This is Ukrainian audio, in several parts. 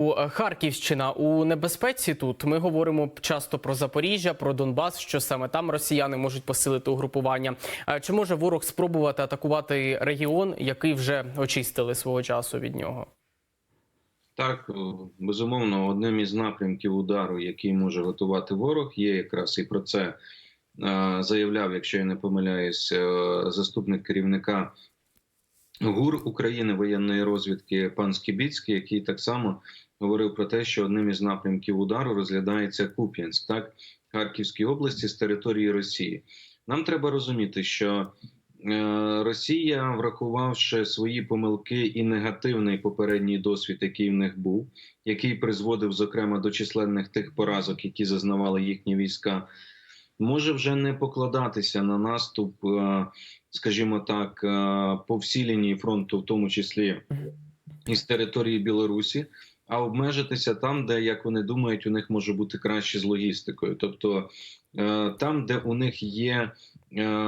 У е, Харківщина у небезпеці тут ми говоримо часто про Запоріжжя, про Донбас, що саме там росіяни можуть посилити угрупування. Е, Чи може ворог спробувати атакувати регіон, який вже очистили свого часу від нього? Так, безумовно, одним із напрямків удару, який може готувати ворог, є якраз і про це е, заявляв, якщо я не помиляюсь, е, заступник керівника ГУР України воєнної розвідки пан Скібіцький, який так само говорив про те, що одним із напрямків удару розглядається Куп'янськ, так Харківській області з території Росії. Нам треба розуміти, що е, Росія, врахувавши свої помилки і негативний попередній досвід, який в них був, який призводив зокрема до численних тих поразок, які зазнавали їхні війська, може вже не покладатися на наступ, е, скажімо так, е, по всій лінії фронту, в тому числі із території Білорусі. А обмежитися там, де як вони думають, у них може бути краще з логістикою, тобто е, там, де у них є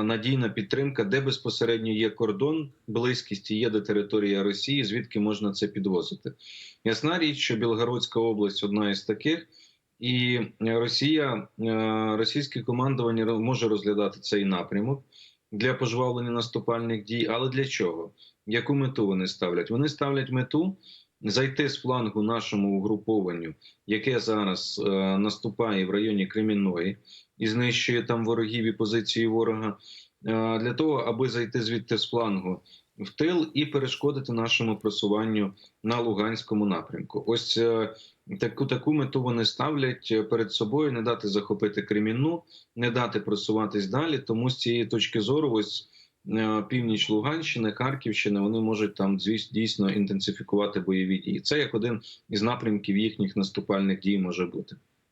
надійна підтримка, де безпосередньо є кордон, близькість є до території Росії, звідки можна це підвозити. Ясна річ, що Білгородська область одна із таких, і Росія, е, російське командування може розглядати цей напрямок для пожвавлення наступальних дій. Але для чого? Яку мету вони ставлять? Вони ставлять мету зайти з флангу нашому угрупованню, яке зараз е, наступає в районі Кремінної і знищує там ворогів і позиції ворога, е, для того, аби зайти звідти з флангу в тил і перешкодити нашому просуванню на Луганському напрямку. Ось е, таку таку мету вони ставлять перед собою: не дати захопити Кремінну, не дати просуватись далі. Тому з цієї точки зору, ось е, північ Луганщини, Харківщини, вони можуть там дійсно інтенсифікувати бойові дії. Це як один із напрямків їхніх наступальних дій може бути.